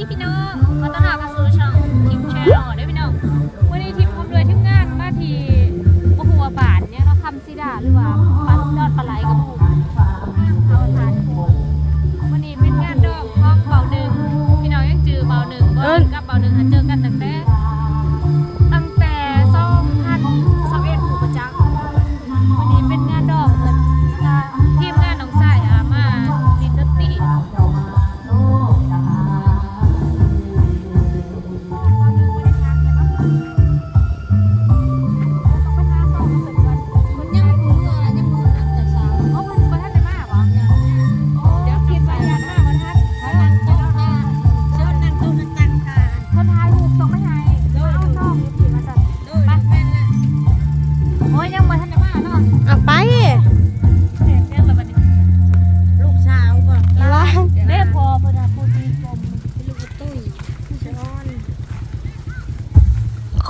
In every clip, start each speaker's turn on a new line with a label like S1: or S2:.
S1: ดีพี่น้องมาต้อนรับเข้าสู่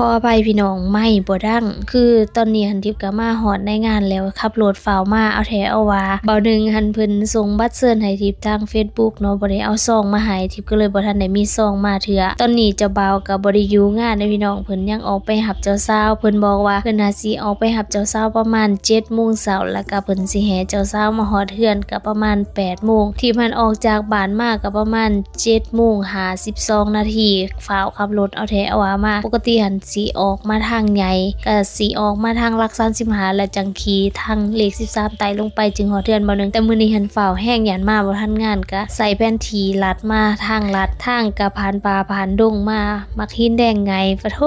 S1: ออ
S2: ภัยพี่น้องไม่บ่ดั้งคือตอนนี้หันทิพย์ก็มาฮอดในงานแล้วขับรถฝ่าวมาเอาแถเอาว่าเบาหนึ่งหันเพิ่นส่งบัตรเชิญให้ทิพย์ทาง Facebook เนาะบ่ได้เอาซองมาให้ทิพย์ก็เลยบ่ทันได้มีซองมาเถื่อตอนนี้เจ้าบ่าวก็บ่ได้อยู่งานเด้อพี่น้องเพิ่นยังออกไปหับเจ้าสาวเพิ่นบอกว่าเพิ่นน่าสิออกไปหับเจ้าสาวประมาณ7:00นเช้าแล้วก็เพิ่นสิแห่เจ้าสาวมาฮอดเฮือนก็ประมาณ8:00นที่มันออกจากบ้านมาก็ประมาณ7:00น52นาทีฝ่าวขับรถเอาแถเอาว่ามาปกติหันสีออกมาทางใหญ่ก็สีออกมาทางหลัก35และจังคีทางเลข13ไต่ลงไปจึงหอเทือนบ่หนึ่งแต่มื้อนี้หันฝ่าวแห้งยันมาบ่ทันงานก็ใส่แผ่นทีลัดมาทางลัดทางกระผ่านป่าผ่านดงมามักหินแดงไงฟะโท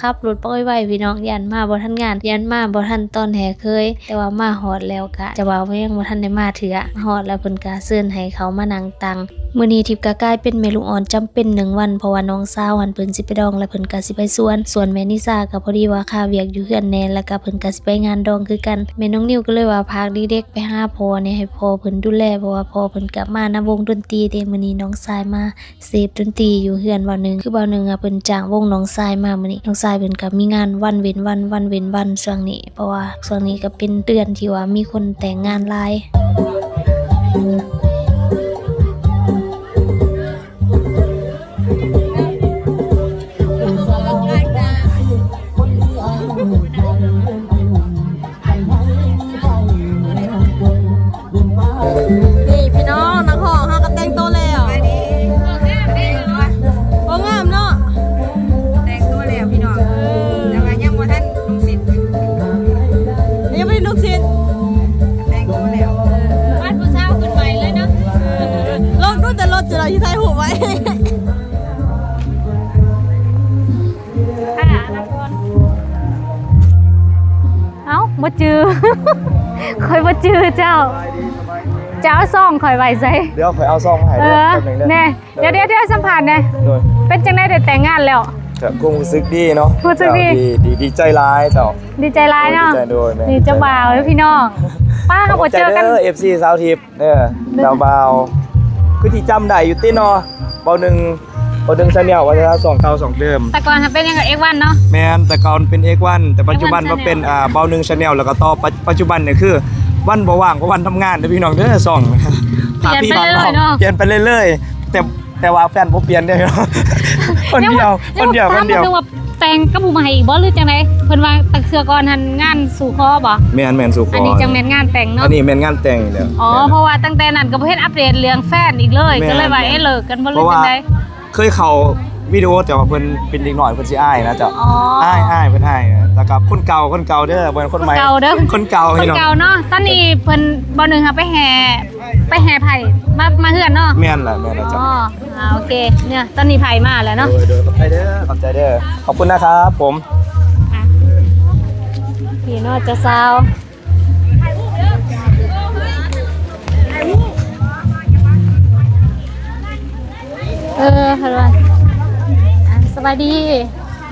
S2: ขับรถป้อยไว้พี่น้องยันมาบ่ทันงาน ยันมาบ่ทันตอนแห่เคย แต่ว่ามาฮอดแล้วกะจะว่าว่ยังบ่ทันได้มาเถือฮอดแล้วเพิ่นก็เชิญให้เขามานั่งตังมื้อนี้ทิพย์ก็กายเป็นเมลูอ่อนจำเป็นหนึ่งวันเพราะว่าน้องสาวหันเพิ่นสิไปดองและเพิ่นก็สิไปสวนส่วนนแม่นิสาก็พอดีว่าค่าเวียกอยู่เฮือนแน่แล้วก็เพิ่นก็สิไปงานดองคือกันแม่น้องนิวก็เลยว่าพาเด็กๆไปหาพ่อเนี่ยให้พ่อเพิ่นดูแลเพราะว่าพ่อเพิ่นกลับมานํวงดนตรีเดมื้อนี้น้องชายมาเสพดนตรีอยู่เฮือนวันหนึงคือวันหนึงอะเพิ่นจ้างวงน้องชายมามื้อนี้น้องชายเพิ่นก็มีงานวันเว้นวันวันเว้นวันช่วงนี้ เพราะว่าช่วงนี้ก็เป็นเดือนที่ว่ามีคนแต่งงานหลาย
S3: นี่
S4: บ่
S3: จื
S1: อคอยบ่จือเจ้า เจ้าซ่องคอยไว้ใส่
S5: เดี๋ยวข่อยเอาซองมาให้
S1: เอ
S5: เด้อ
S1: อ
S5: แป๊บหนึงเด้อ
S1: แน่เดี๋ยวเดี๋ยวเดี๋ยวสัมผัสแน่
S5: โดย
S1: เป็นจังได้ได้แต่งงานแล้ว
S5: จะกุ้งรู้สึกดีเนาะ
S1: รู้สึกดี
S5: เจ้าดีดีใจร้ายเจ้า
S1: ดีใจร้ายเนาะ
S5: ดีใจด้วยแม่
S1: นี่เจ้าบ่าวแล้วพี่น้อง ป้าเขาบ่เจอกัน
S5: ขบใจเด้อ FC สาวทิพย์เด้อสาวบ่าว คือที่จำได้อยู่ติเนาะเบาหนึ่ง เบาหนึ่งชาแนลว่าจะสองเก่าสองเดิม
S1: แต่ก่อนทำเป็นยังไงเอ็กวันเนาะ
S5: แมนแต่ก่อนเป็น X1 แต่ปัจจุบัน
S1: X1
S5: ก็เป็น
S1: Channel
S5: อ่าเบาหนึ่งชาแนลแล้วก็ต่อปัจปัจจุบันเนี่ยคือ วันบ่ว่างก็วันทำงานเด้อพี่น้องเด้อสอง
S1: เปลี่ยนไปเรื่อยๆเนาะ
S5: เปลี่ยนไปเรื่อยๆแต่แต่ว่าแฟนบ่เปลี่ยนเด้อคนเดียวคนเดียวคนเดียว
S1: งว่าแต่งกับผู้ใหม่อีกบ่หรือจังไดเพิ่นว่าตักเสือก่อนหันงานสู่คอบ่
S5: แมนแมนสุข
S1: อันนี้จังแม่นงานแต่ง
S5: อั
S1: เนาะ
S5: นนี้แมนงานแต่งเด้อ
S1: อ๋อเพราะว่าตั้งแต่นั้นก็บ่เห็นอัปเดตเรื่องแฟนอีกเลย
S5: แม่น
S1: ก็เลยว่า
S5: แม่น
S1: เอ๊ะเลิกกันบ่ห
S5: เพ
S1: รือ
S5: ราะว่า
S1: จังได
S5: เคยเข้าวิดีโอแต่ว่าเพิ่นเป็นเด็กน้อยเพิ่นสิอ้ายนะเจ้า
S1: อ๋ออ
S5: อ้ายอ้ายเพิ่นอ้ายแต่กับคนเก่าคนเก่าเด้อบ่แม่นคนใหม่
S1: คนเก่าเด้อ
S5: คนเก่า
S1: คน
S5: พี่น้อง
S1: เก่าเนาะตอนนี้เพิ่นบ่หนึงค่ะไปแห่ไปแห่ไผ่มามาเฮือนเนาะ
S5: แม่นล่ะแม่นล่ะ
S1: อ๋
S5: เจ้า
S1: ออ่าโอเคเนี่ยตอนนี้ไผ่มาแล้วเนาะ
S5: โดยโดยขอบใจเด้อขอบใจเด้อ ขอบคุณนะครับผม
S1: อะพี่เนาะจะซาว เออฮัลโหลอะสบายดี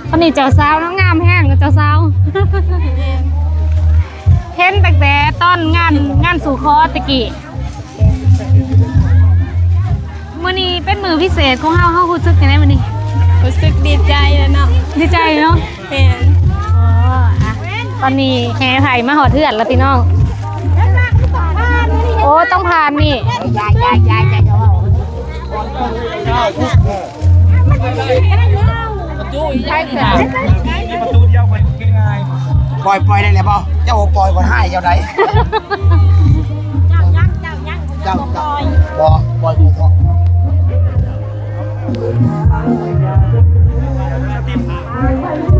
S1: ตอนนี้เจ้าสาวน้องงามแห้งกับเจ้าสาว เห็นแต่แต่ตอนงานงานสู่คอตะกี้มื้อนี้เป็นมือพิเศษของเฮาเฮารู้สึกยังไงมื้อนี้
S3: รู้สึกดีใจแล้วเนาะ
S1: ดีใจเนาะ
S3: แม่น
S1: อ๋ออะตอนนี้แห่ไผ่มาหอเถื่อนแล้วพี่น้อง โอ้ต้องผ่านนี่
S4: ยายยายยายยาย ประตูอีญ่ค่งมี
S6: ประตูเดียวมักินง่าย
S4: ปล่อยปล่อยได้เลยบ่เจ้าปล่อยก่อนให้เจ้าไหนเจ้ายังเจ้าบ่ปล่อยกู
S7: เถอะติม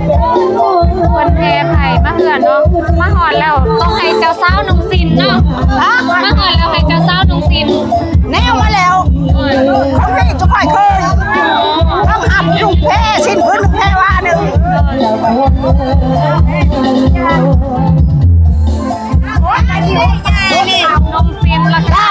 S7: พ้ไผ่มาเหือนเนาะมาหอดแล้วต้องให้เจ้าสาวนุ่งสินเนาะมาหอดแล้วให้เจ้าสาวนุ่งสิน
S4: แนวมาแล้วเขาให้จะค่อยเคยต้องหับลูกแพ้สิ้นพื้นลูกแพ้ว่าหนึ่ง
S7: นุ่งสินแล้วก็
S4: ได้แล้วมา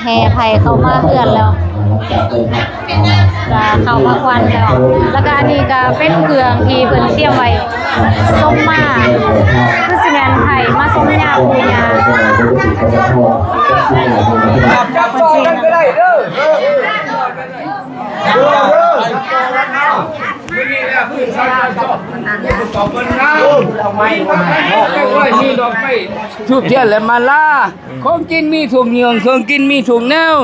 S4: แห่ไผ่เข้า
S7: มาเฮือนแล้วก็เข้ามาควันแล้ว แล้วก็อันนี้ก็เป็นเครื่องที่เพิ่นเตรียมไว้ส้มมาคือสิแมนไผ่มาส้มยาปูยา
S6: จับจับต่อกันก็ได้เด้อเออเด้อ เด้อไม่มีแล้วพื้นชาวชอบตอบมันนะทำไมวะ
S8: มีดอกไม้ทูบเทียนและมาล่าของกินมีถุงเหยืองเครื่องกินมีถุงแนว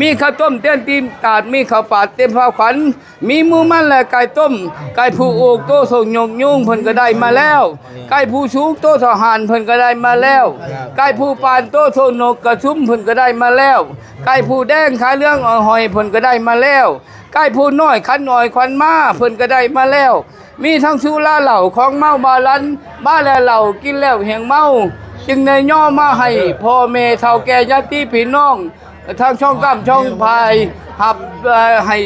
S8: มีข้าวต้มเต้นตีนตาดมีข้าวปาดเต็มผ้าขวัญ มีหมูมันและไก่ต้ม ไก่ผู้โอกโตส่งยงยุ่งเพิ่นก็ได้มาแล้ว ไก่ผู้สูโตทหารเพิ่นก็ได้มาแล้ว ไก่ผู้ปานโตโทนกกระชุ่มเพิ่นก็ได้มาแล้ว ไก่ผู้แดงขายเรื่องอ่อยหอยเพิ่นก็ได้มาแล้ว ไก่ผู้น้อยคันหน่อยควันมาเพิ่นก็ได้มาแล้ว มีทั้งสุราเหล่าของเมาบาลันบ้าและเหล่ากินแล้วแหงเมา จึงในย่อมาให้พ่อแม่เฒ่าแก่ญาติพี่น้องทางช่องก้ามช่องพายหับให้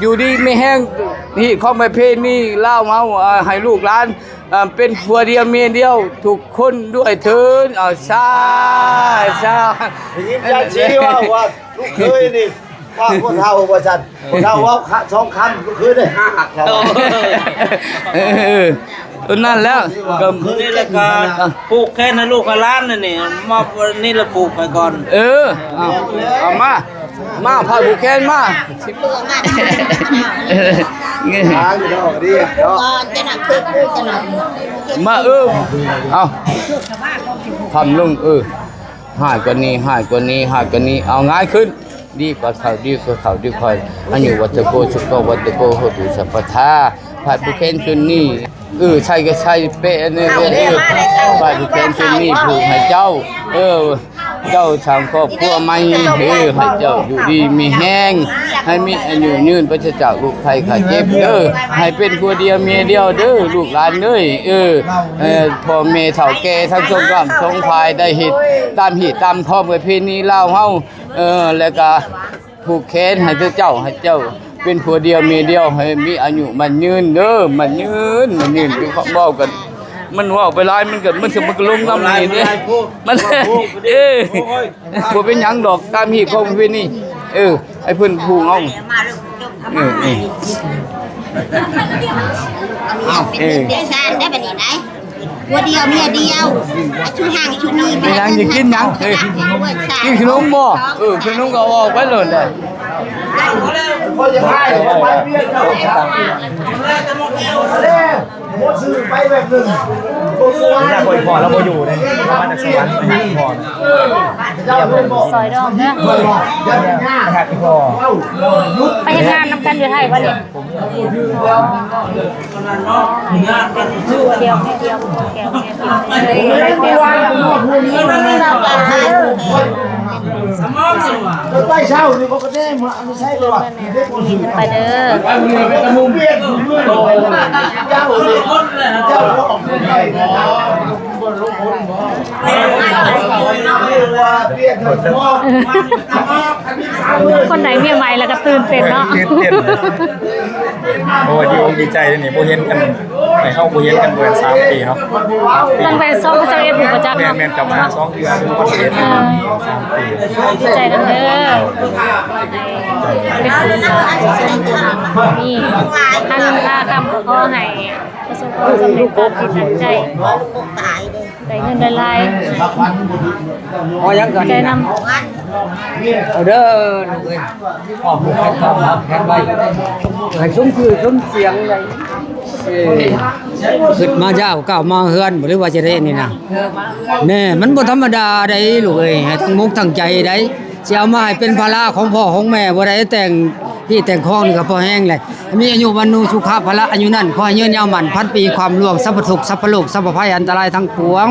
S8: อยู่ดีไม่แห้งนี่ของประเพณีเล่าเมาให้ลูกหลานเอ่อเป็นผัวเดียวเมียเดียวทุกคนด้วยเถินเอาซาซา
S4: ยิ้มยันชี้ว่าว่าลูกเคยนี่ ว่าคนเท่าว่าจันคนเท่าว่าสองคำลูกเคยได้ห้าครับ
S8: เออตัวนั้นแล้วก็
S9: นี่แหละการปลูกแค่นั้นลูกกับหล้านนี่นี่มอบนี่ละปลูกไปก่อน
S8: เออเอาเอามามาพาบุแคนมาเออ
S4: ทางอยู่ดอกดีเนาะ
S8: มาเออเอาทำลงเออหายกว่านี้หายกว่านี้หายกว่านี้เอาง่ายขึ้น ดีกว่าเขาดีกว่าเขาดีกว่าอันอยู่วัตโกสุโกวัตโกหตุสัพพทาพาบุแคนชุนนี่เออใช่ก็ใช่เป๊ะนี่เออเออพาบุแคนชุนนี่ผูกให้เจ้า เออเจ้าทางครอบครัวไม่เออให้เจ้าอยู่ดีมีแห้งให้มีอายุยืนประจาลูกไทยขาเจ็บเด้อให้เป็นผัวเดียวเมียเดียวเด้อลูกหลานเด้ยเออเออพ่อแม่เฒ่าแก่ทั้งชมกำชงพายได้เฮ็ดตามหิตามข้อประเพณีเลาเฮา เออ แล้วก็ผูกแขนให้เจ้าให้เจ้า เป็นผัวเดียวเมียเดียวให้มีอายุมันยืนเด้อมันยืนมันยืนคือเขาบอกกัน มันเว่าไปหลายมันก็มันสิมันก็ลงน้ำนี่เด้มันเออบ่เป็นหยังดอกตามฮีของเวยนี่เออไอ้เพิ่นผู้เอา
S7: มาลูกจบ
S8: เออเออ
S7: เออเดี๋ยวชาญได้แบบนี้ไหน วัวเดียวเมียเดียวชุดห่างชุดนี้
S8: เป็นหยังจะกินหยังเอ้ยกินขนมบ่เออขนมก็เอาออกไปเลยได้
S5: ก็จะให้ไปเบี้ยเจ้า ครับโมซื้อไปแบบหนึ่งนี่นะบ่อยพอแล้วบ่อยู่เลยมาจากสวรรค์ไปหาพอเจ้าเป็นบ่
S1: ซอยดอกเด้อ
S5: บ่บ่ยันง่ายครับพอ
S1: ไปเฮ็ดงานนำกันอยู่ไทยบ่นี่เดียวแค่เดียวแก้วแค่เดียวเลยแก้ว
S5: ไปเช่านี่ก็ได้มาไม่ใช่หรอก
S1: ไปเด้อ
S5: ไปเมืองไปตะมุมเบี้ยเมื่อโดนเจ้าเลยเจ้าก็ออกไปเนาะบ่ลงคนบ่เบี้ยเถิดมอง
S1: คนไหนเมียใหม่แล้วก็ตื่นเต้นเนาะ
S6: โอ้ดีอกดีใจเลยนี่โบเห็นกัน ไปเข้าโบเห็นกันเมื่อสามปีเนาะสามปี
S1: ตั้งแต่ซ้อมพระเจ้าเอ็ดบุประจักษ์
S6: แม่
S1: เนาะ
S6: แม่นกลับมาสองเดือนวันเอ็ดสามปี
S1: ดีใจนำเด้อเป็นคุณนี่ท่านพาคำขอให้ประสบความสำเร็จตามที่ตั้งใจ
S7: ตายเลย
S1: ได้เงินได้ราย
S10: พอยังกัน
S1: ใจนำ
S10: เอาเด้อลูกเอ้ยขอบคุณครับแทนไว้ให้สมคือสมเสียงเลย ขึ้นมาเจ้าก้าวมาเฮือนบ่หรือว่าจะได้นี่นะแน่มันบ่ธรรมดาได้ลูกเอ้ยให้ทั้งมุกทั้งใจได้สิเอามาให้เป็นภาระของพ่อของแม่บ่ได้แต่ง พี่แต่งข้องนี่ก็พอแห้งเลยมีอายุวันนูสุขภาระอายุนั่นขอให้ยืนยาวหมันพันปีความล่วงสัพพทุกข์สัพพโลกสัพพภัยอันตรายทั้งปวง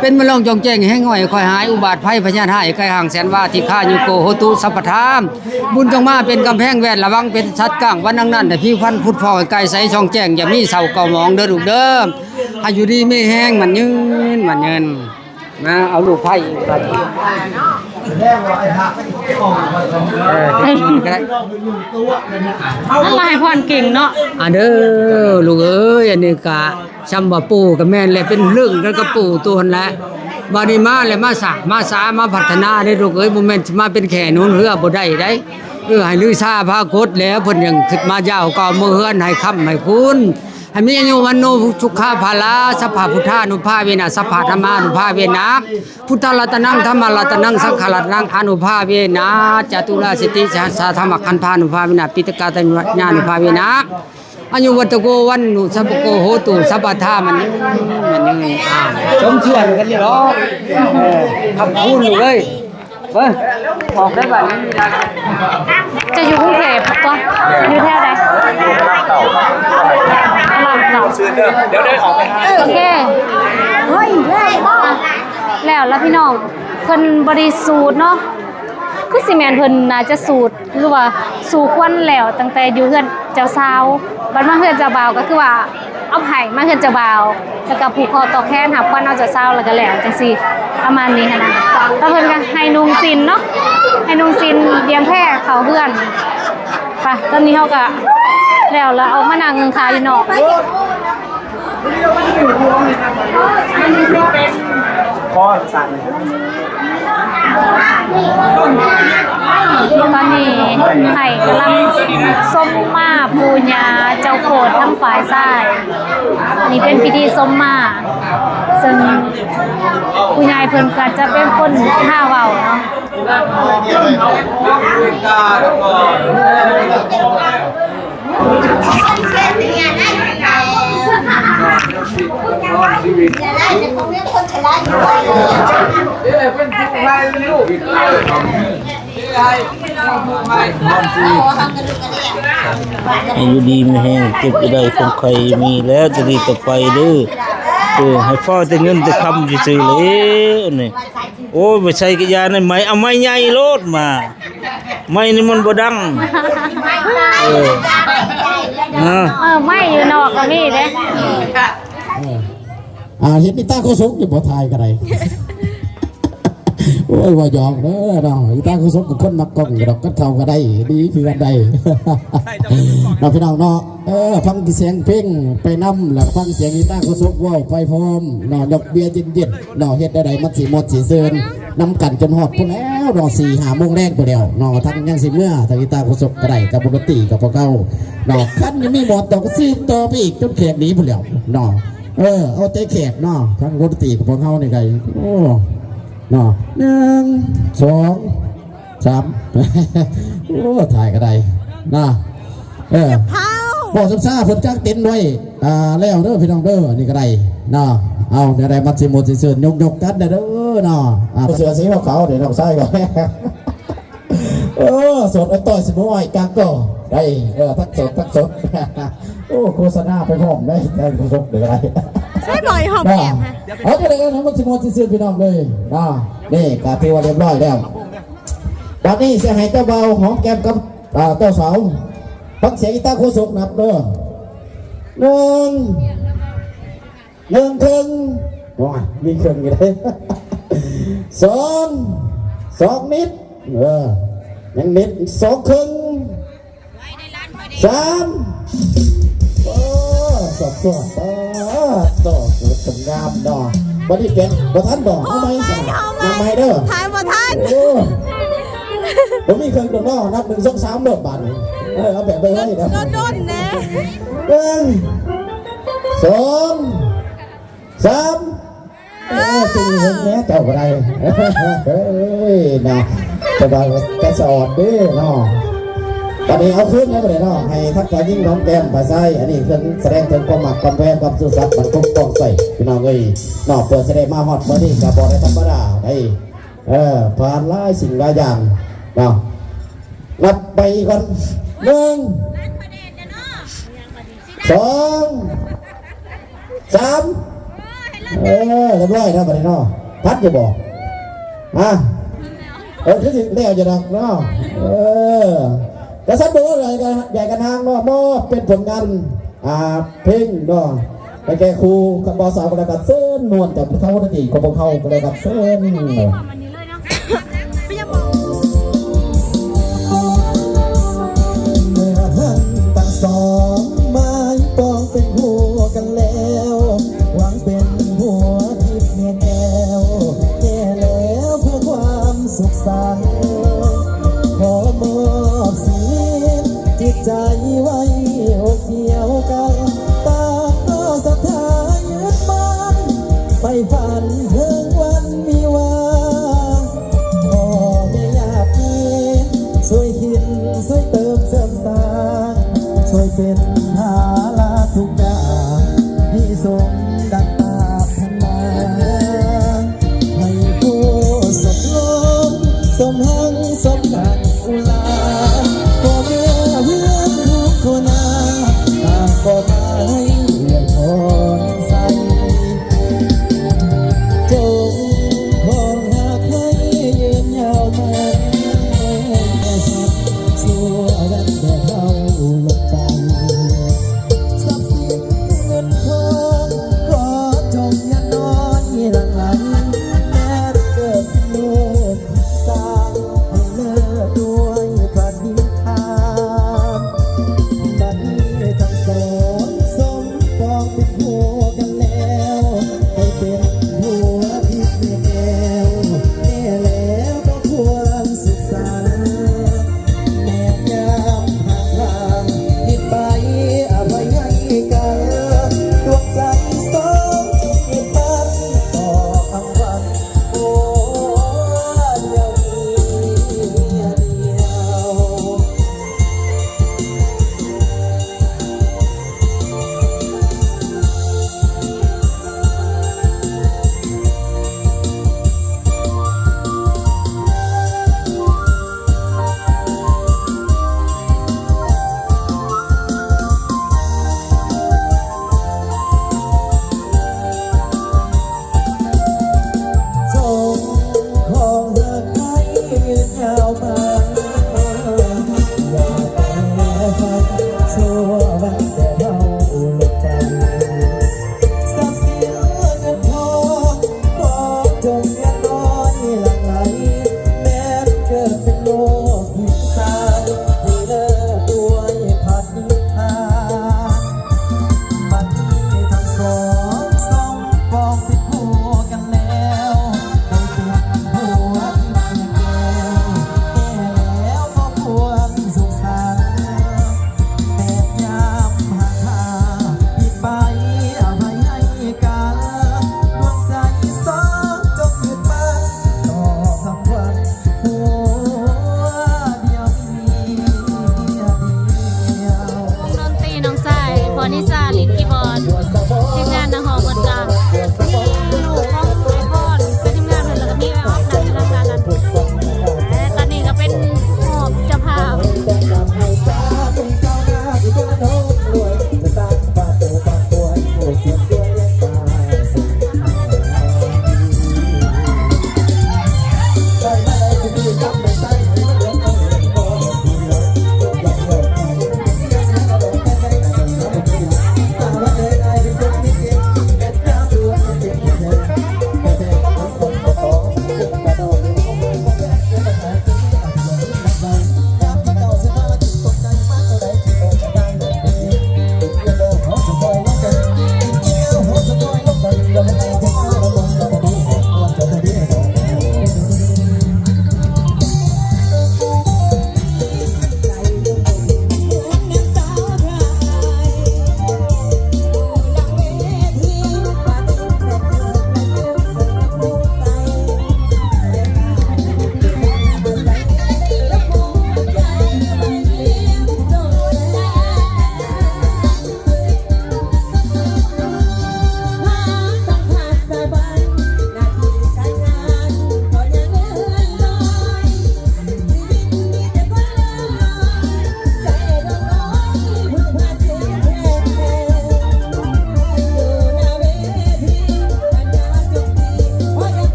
S10: เป็นมะลองจงแจ้งแห้งง่อยคอยหายอุบาทภัยพญาไทยไกลห่างแสนว่าที่ข้าอยู่โกโหตุสัพพทามบุญจงมาเป็นกำแพงแวดระวังเป็นชัดก้างวันนั้นนั่นแต่พี่พันพุทธพอไกลใสช่องแจ้งอย่ามีเสาเก่ามองเด้อลูกเด้อให้อยู่ดีไม่แห้งมันยืนมันเงินนะเอาลูกไผ่ไป เออจะกินก็ได้
S1: นั่นลายพรเก่งเนาะ
S10: อันเด้อลูกเอ้ยอันนี้กะชำบ่ปู่กับแม่นแหละเป็นเรื่องกันกับปู่ตัวนั่นแหละบานี้มาเลยมาสามาสามาพัฒนาได้ลูกเอ้ยบ่แม่นสิมาเป็นแค่นู้นเฮือบ่ได้ได้เออให้ลือซาพากดแล้วเพิ่นยังคิดมายาวก็มือเฮือนให้ค้ำให้คุณ ให้มีอายุวันโนสุขาภาลาสัพพพุทธานุภาเวนะสัพพธรรมานุภาเวนะพุทธรัตนังธรรมรัตนังสังฆรัตนังอนุภาเวนะจตุราสิติสาธรรมคันธานุภาเวนะปิตกาตญญานุภาเวนะอัญญวัตโกวันนุสัพโกโหตุสัพพทามันมันนี่อ่าสมส่วนกันนี่หรอคำพูดอยู่เลยเว้ยบอกได้แบบนี้
S1: จะอยู่กรุงเทพปะอยู่แถวใดตลาดเก่า
S6: ซื้อเด้อเดี๋ยวได้ออกไปหา
S1: โอเค เฮ้ยแล้วแล้วพี่น้องเพิ่นบริสูทเนาะคือสิแมนเพิ่นน่าจะสูตรหรือว่าสู่ควันแล้วตั้งแต่อยู่เฮือนเจ้าสาวบัดมาเฮือนเจ้าบ่าวก็คือว่าเอาไผ่มาเฮือนเจ้าบ่าวแล้วก็ผูกคอต่อแขนหับควันเอาเจ้าสาวแล้วก็แล้วจังซี่ประมาณนี้หั้นนะแล้วเพิ่นก็ให้นุ่งซินเนาะให้นุ่งซินเตรียมแพร่เขาเฮือนไปตอนนี้เฮาก็ แล้วแล้วเอามานั่งขายอยู่นอก
S6: พ่อสั่ง
S1: ตอนนี้ไห่กำลังส้มมาปูญาเจ้าโคดทั้งฝ่ายซ้ายอันนี้เป็นพิธีส้มมาซึ่งปูญายเพิ่นก็จะเป็นคนท่าเว้าเนาะ
S10: อายุดีไม่แห้งเก็บจะได้คงใครมีแล้วจะดีต่อไปเด้อเออให้พ่อแต่เงินแต่คำซื่อๆเลยนี่ โอ้ยไม่ใช่กระยาในไม้เอาไม้ใหญ่โลดมา ไม้นี่มันบ่ดังเออนะ
S1: เออไม่อยู่นอกก็มีเด้
S11: อ่าเห็นนิต้าโคสุกอยู่บ่ทายกันไรโอ้ยว่าหยอกเด้อเนาะอีตาคือสมกับคนมักกล้องดอกกัดเข้าก็ได้ดีคือกันได้เราพี่น้องเนาะเออฟังเสียงเพลงไปนำแล้วฟังเสียงอีตาคือสมว่าวไปพร้อมเนาะดอกเบี้ยเย็นๆเนาะเฮ็ดได้ใดมันสิหมดสิเซินนำกันจนฮอดพุ่นแล้วเนาะ4 5โมงแรงพุ่นแล้วเนาะทั้งยังสิเมื่อทั้งอีตาคือสมก็ได้กับปกติกับพวกเก่าเนาะคันยังมีหมดดอกก็ซีต่อไปอีกจนแขกหนีพุ่นแล้วเนาะเออเอาใจแขกเนาะทั้งปกติกับพวกเฮานี่ไงโอ้ เนาะหนึ่งสองสามโอ้ถ่ายก็ได้นะเออบอกสัมซาฝนจักเต็นไว้อ่าแล้วเด้อพี่น้องเด้อนี่ก็ได้นะเอาเดี๋ยวได้มัดสิหมดสิเสือนยกยกกันเด้อเด้อเนาะอ่าเสือสีขาวๆเดี๋ยวเราใส่ก่อนเออสดไอ้ต่อยสิบอ้อยกลางก็ได้เออทักสดทักสดโอ้โฆษณาไปพร้อมได้ได้โฆษณาเดี๋ยวอะไร
S3: ใช่บ่อยหอม
S11: นะ
S3: แก้มฮะ
S11: เอาไปเลยกันทั้งหมดสิบโมงสิบสี่พี่น้องเลยนะนี่กาเทวาเรียบร้อยแล้ววันนี้เสียหายเจ้าเบาหอมแก้มกับอ่าเจ้าสาวฟังเสียงกีตาร์โคศกนับเด้อหนึ่งหนึ่งครึ่งว้ายมีครึ่งอยู่เลยสองสองนิดเออยังนิดสองครึ่งสามโอ้สดสดต่อต่อสมงามด อกวันนี้เป็นบัท่านดอกทำไมสั่งทำไมเด้อ
S3: ทายบ่ทัน
S11: โอ้ผมมีเครื่องดอกนอกนับหนึ่งสองสามเด้อบาทเออเอาแบบไปไว้นะ
S3: โดนๆนะ
S11: หนึ่งสองสามเออจริงเห็นแม่เจ้าอะไรเฮ้ยนะจะได้กระสอดเด้อเนาะ ตอนนี้เอาขึ้นแล้วไปเลยเนาะให้ทักทายยิ่งน้องแก้มภาษาอันนี้เครื่องแสดงถึงความหมักความแพงความสุสัตย์มันคงต้องใส่พี่น้องเอ้ยนอกเปิดแสดงมาฮอดเมื่อนี้กับบอได้ธรรมดาได้เออผ่านหลายสิ่งหลายอย่างเนาะนับไปก่อนหนึ่งสองสามเออเรียบร้อยนะบัดนี้เนาะพัดอยู่บ่อะเออคือสิแล้วจะดักเนาะเออ กระสันดูอะไรกันใหญ่กันทางเนาะมอบเป็นผลงานอ่าเพลงเนาะไปแก่ครูกับบอสาวก็ได้กับเส้นนวลจากพระเท่านั่นเองของพวกเขาก็ได้กับเส้นเนาะเมื่อท่านตั้งสองไม้ปองเป็นหัว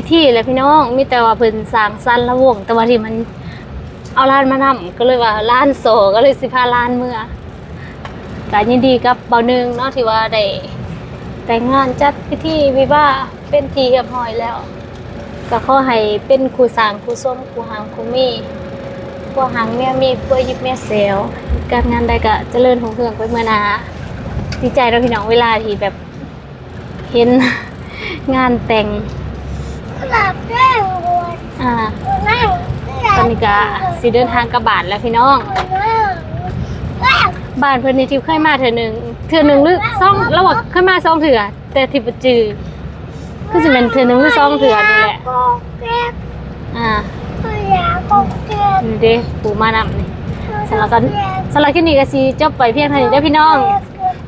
S11: พิธีแล้วพี่น้อง มีแต่
S1: ว่าเพิ่นสร้างสรรค์ระวง แต่ว่าที่มันเอาล้านมานำก็เลยว่าล้านโซก็เลยสิพาล้านเมื่อก็ยินดีกับเบาหนึ่งเนาะที่ว่าได้แต่งงานจัดพิธีวิวาเป็นทีเรียบร้อยแล้ว ก็ขอให้เป็นครูสางครูส้มครูหางครูมีครูหางแม่มีครูยิบแม่เซลการงานใดก็เจริญรุ่งเรืองไปเมื่อนาดีใจเราพี่น้องเวลาที่แบบเห็นงานแต่ง อ่าตอนนี้ก็สิเดินทางกลับบ้านแล้วพี่น้อง บ้านเพิ่นนี่ทิพย์เคยมาเถื่อหนึ่งเถื่อหนึ่งหรือสองเราบอกเคยมาสองเถื่อแต่ทิพย์บ่จือคือสิเป็นเถื่อหนึ่งหรือสองเถื่อนี่แหละอ่านี่เด้ปูมานำนี่สำหรับกันสำหรับคลิปนี้ก็สิจบไปเพียงเท่านี้เด้อพี่น้อง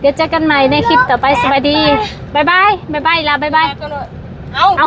S1: เดี๋ยวเจอกันใหม่ในคลิปต่อไปสบายดีบ๊ายบายบ๊ายบายลาบ๊ายบาย
S3: เอา
S1: เอา